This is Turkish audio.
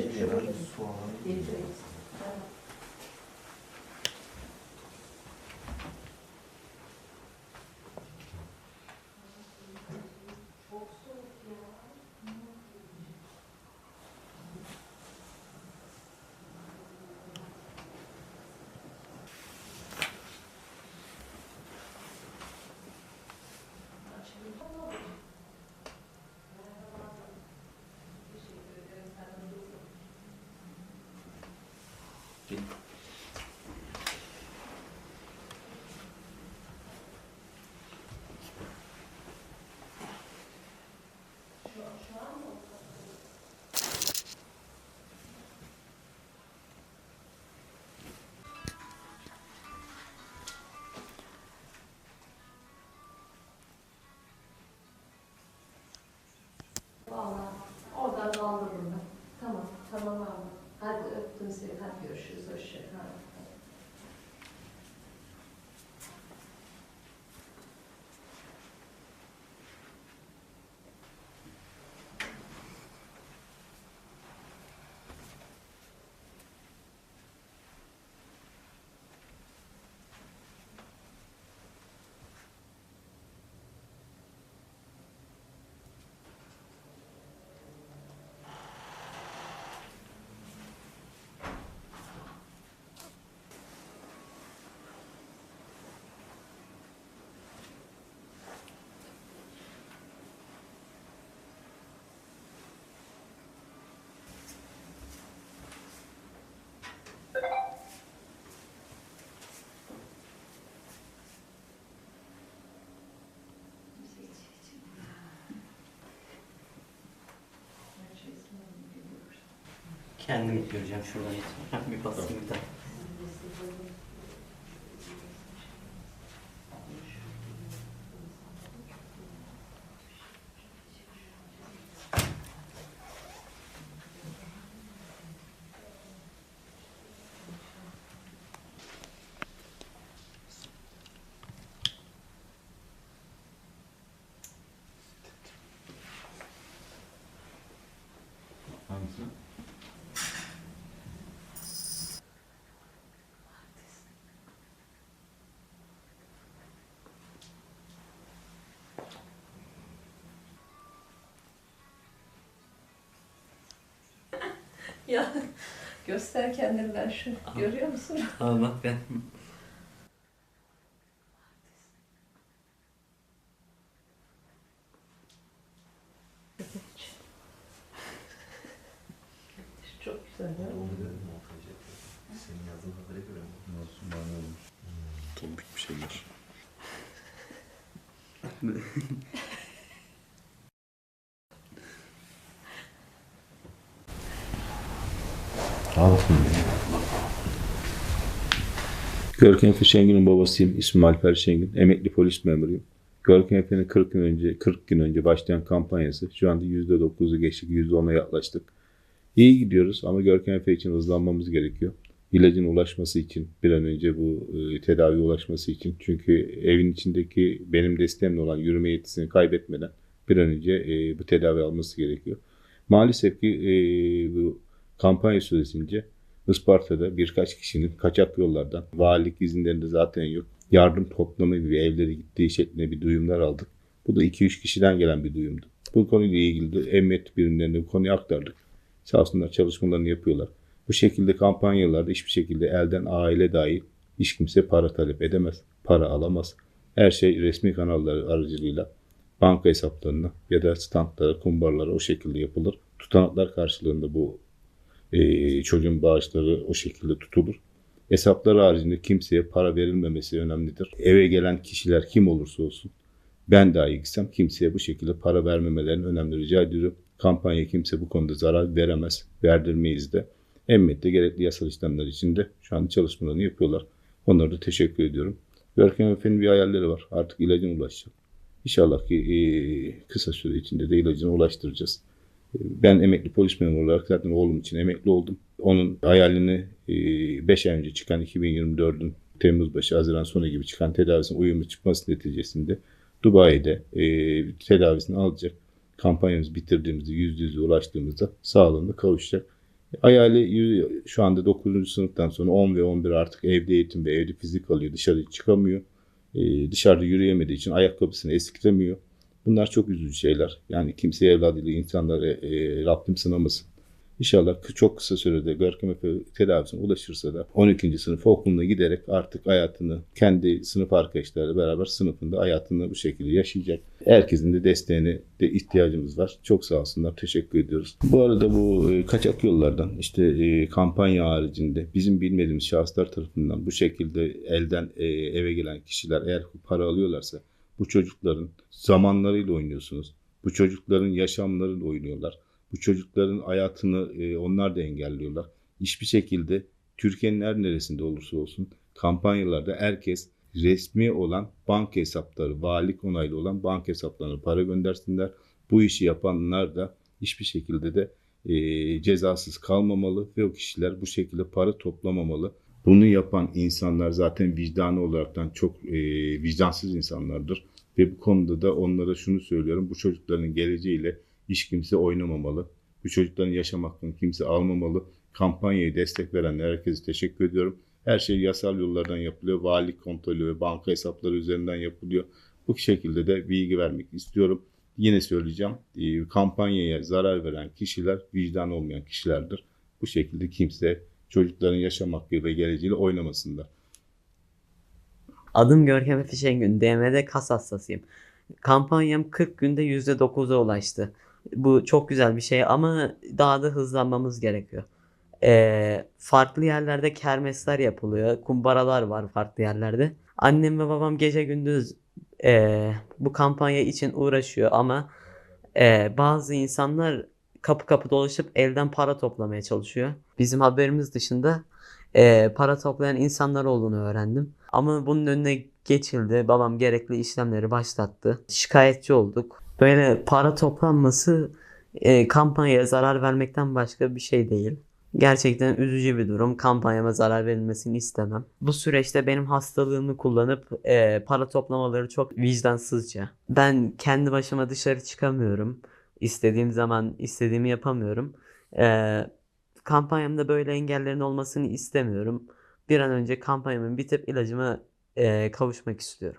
scendeva il suono. pierwszy Zosia, Kendimi göreceğim şuradan bir basayım bir daha. Hangisi? Ya göster kendini ben şu. Görüyor musun? Al bak ben. Çok güzel. dedim montajı. Senin yazdığın habere göre mi? Nasıl mani olmuş? Tombik bir şeyler. Görkem Efe Şengin'in babasıyım. İsmim Alper Şengin. Emekli polis memuruyum. Görkem Efe'nin 40 gün önce 40 gün önce başlayan kampanyası şu anda %9'u geçtik. %10'a yaklaştık. İyi gidiyoruz ama Görkem Efe için hızlanmamız gerekiyor. İlacın ulaşması için bir an önce bu e, tedaviye ulaşması için. Çünkü evin içindeki benim desteğimle olan yürüme yetisini kaybetmeden bir an önce e, bu tedavi alması gerekiyor. Maalesef ki e, bu kampanya süresince Isparta'da birkaç kişinin kaçak yollardan, valilik izinlerinde zaten yok, yardım toplama gibi evlere gittiği şeklinde bir duyumlar aldık. Bu da 2-3 kişiden gelen bir duyumdu. Bu konuyla ilgili de emniyet birimlerine bu konuyu aktardık. Sağ olsunlar çalışmalarını yapıyorlar. Bu şekilde kampanyalarda hiçbir şekilde elden aile dahil hiç kimse para talep edemez, para alamaz. Her şey resmi kanalları aracılığıyla banka hesaplarına ya da standlara, kumbarlara o şekilde yapılır. Tutanaklar karşılığında bu e, çocuğun bağışları o şekilde tutulur. Hesaplar haricinde kimseye para verilmemesi önemlidir. Eve gelen kişiler kim olursa olsun ben dahi gitsem kimseye bu şekilde para vermemelerini önemli rica ediyorum. Kampanya kimse bu konuda zarar veremez, verdirmeyiz de. Emniyette gerekli yasal işlemler için de şu an çalışmalarını yapıyorlar. Onlara da teşekkür ediyorum. Görkem Efe'nin bir hayalleri var. Artık ilacına ulaşacak. İnşallah ki e, kısa süre içinde de ilacına ulaştıracağız. Ben emekli polis memuru olarak zaten oğlum için emekli oldum. Onun hayalini 5 ay önce çıkan 2024'ün Temmuz başı, Haziran sonu gibi çıkan tedavisinin uyumlu çıkması neticesinde Dubai'de e, tedavisini alacak. Kampanyamızı bitirdiğimizde, yüzde yüze ulaştığımızda sağlığına kavuşacak. Hayali şu anda 9. sınıftan sonra 10 ve 11 artık evde eğitim ve evde fizik alıyor. Dışarı çıkamıyor. Ee, dışarıda yürüyemediği için ayakkabısını eskitemiyor. Bunlar çok üzücü şeyler. Yani kimse evladıyla insanları e, Rabbim sınamasın. İnşallah çok kısa sürede Görkem Efe tedavisine ulaşırsa da 12. sınıf okuluna giderek artık hayatını kendi sınıf arkadaşlarıyla beraber sınıfında hayatını bu şekilde yaşayacak. Herkesin de desteğine de ihtiyacımız var. Çok sağ olsunlar. Teşekkür ediyoruz. Bu arada bu e, kaçak yollardan işte e, kampanya haricinde bizim bilmediğimiz şahıslar tarafından bu şekilde elden e, eve gelen kişiler eğer para alıyorlarsa bu çocukların zamanlarıyla oynuyorsunuz. Bu çocukların yaşamlarıyla oynuyorlar. Bu çocukların hayatını e, onlar da engelliyorlar. Hiçbir şekilde Türkiye'nin her neresinde olursa olsun kampanyalarda herkes resmi olan banka hesapları, valilik onaylı olan banka hesaplarına para göndersinler. Bu işi yapanlar da hiçbir şekilde de e, cezasız kalmamalı ve o kişiler bu şekilde para toplamamalı. Bunu yapan insanlar zaten vicdanı olaraktan çok e, vicdansız insanlardır. Ve bu konuda da onlara şunu söylüyorum. Bu çocukların geleceğiyle hiç kimse oynamamalı. Bu çocukların yaşam hakkını kimse almamalı. Kampanyayı destek verenler herkese teşekkür ediyorum. Her şey yasal yollardan yapılıyor. Valilik kontrolü ve banka hesapları üzerinden yapılıyor. Bu şekilde de bilgi vermek istiyorum. Yine söyleyeceğim. e, Kampanyaya zarar veren kişiler vicdan olmayan kişilerdir. Bu şekilde kimse çocukların yaşam hakkı ve geleceğiyle oynamasınlar. Adım Görkem Efe Şengün. DM'de kas hastasıyım. Kampanyam 40 günde %9'a ulaştı. Bu çok güzel bir şey ama daha da hızlanmamız gerekiyor. Ee, farklı yerlerde kermesler yapılıyor. Kumbaralar var farklı yerlerde. Annem ve babam gece gündüz ee, bu kampanya için uğraşıyor ama ee, bazı insanlar kapı kapı dolaşıp elden para toplamaya çalışıyor. Bizim haberimiz dışında ee, para toplayan insanlar olduğunu öğrendim. Ama bunun önüne geçildi. Babam gerekli işlemleri başlattı. Şikayetçi olduk. Böyle para toplanması e, kampanyaya zarar vermekten başka bir şey değil. Gerçekten üzücü bir durum. Kampanyama zarar verilmesini istemem. Bu süreçte benim hastalığımı kullanıp e, para toplamaları çok vicdansızca. Ben kendi başıma dışarı çıkamıyorum. İstediğim zaman istediğimi yapamıyorum. E, kampanyamda böyle engellerin olmasını istemiyorum. Bir an önce kampanyamın bitip ilacıma e, kavuşmak istiyorum.